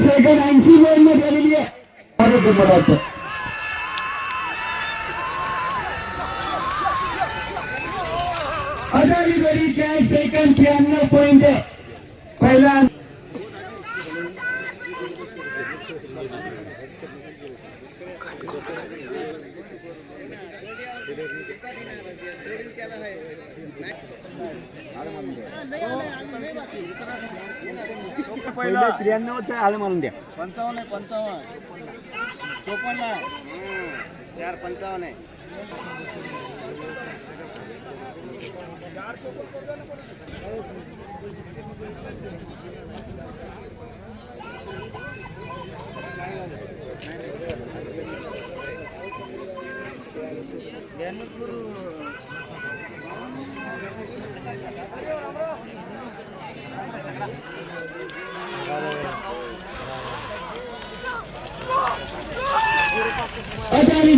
Second ऐंशी मध्ये आलेली आहे आरोग्यपदार्थ हजारी सेकंड त्र्याण्णव पॉईंट पहिला त्र्याण्णवच आलं म्हणून द्या पंचावन्न आहे पंचावन्न चोपन्न आहे चार पंचावन्न आहे हजारी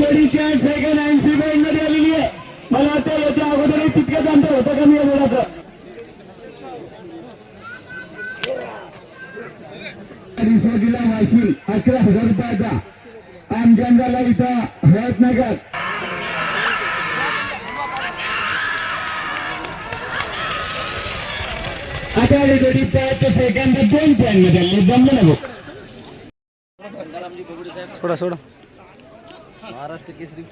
गडीच्या सेकंड ऐंशी पॉईंटमध्ये आलेली आहे. मला वाटतं याच्या अगोदरही तितकंच अंतर होतं कमी आहे वेळाचं रिसोर्टीला वाशील अकरा हजार रुपयाचा. आमजंगाला इथं हयातनगर नगर. गडीच्या सेकंड दोन पॉईंट मध्ये आले जमलं ना भाऊ सोडा सोडा महाराष्ट्र केसरी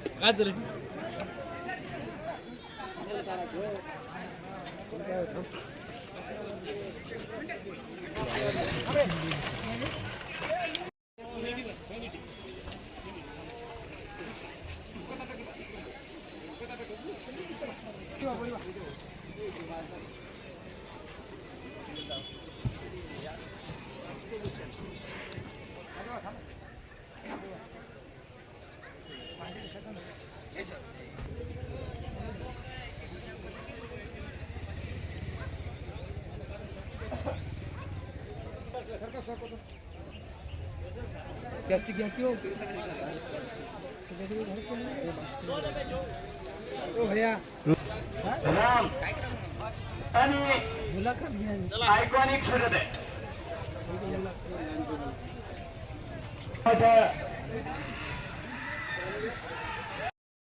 आयकॉनिक फिरत आहे.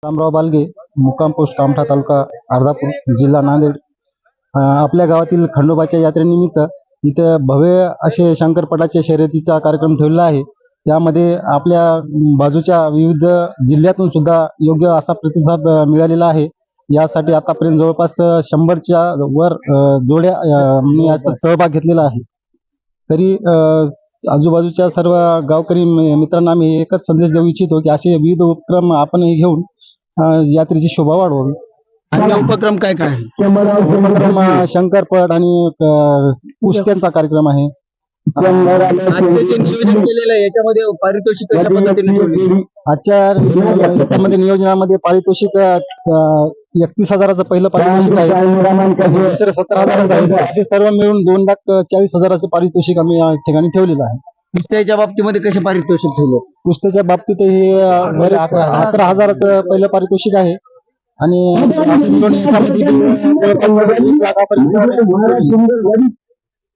रामराव बालगे मुक्काम पोस्ट कामठा तालुका अर्धापूर जिल्हा नांदेड. आपल्या गावातील खंडोबाच्या यात्रेनिमित्त इथे भव्य असे शंकरपटाच्या शर्यतीचा कार्यक्रम ठेवलेला आहे. त्यामध्ये आपल्या बाजूच्या विविध जिल्ह्यातून सुद्धा योग्य असा प्रतिसाद मिळालेला आहे. यासाठी आतापर्यंत जवळपास शंभरच्या वर जोड्या मी याचा सहभाग घेतलेला आहे. तरी आजूबाजूच्या सर्व गावकरी मित्रांना आम्ही एकच संदेश देऊ इच्छितो की असे विविध उपक्रम आपणही घेऊन यात्रेची शोभा वाढवावी. आणि उपक्रम काय काय आहे? उपक्रम, शंकरपट आणि अं, कुस्त्यांचा कार्यक्रम आहे. आजचे जे नियोजन केलेलं आहे याच्यामध्ये पारितोषिक कशा पद्धतीने ठेवले? आजच्या याच्यामध्ये नियोजनामध्ये पारितोषिक एकतीस हजाराचं पहिलं पारितोषिक आहे. दुसरं सत्तर हजाराचं आहे. असे सर्व मिळून दोन लाख चाळीस हजाराचं पारितोषिक आम्ही या ठिकाणी ठेवलेलं आहे. कुस्त्याच्या बाबतीमध्ये कसे पारितोषिक ठेवले? कुस्त्याच्या बाबतीत हे अं, बरेच अकरा हजाराचं पहिलं पारितोषिक आहे. आणि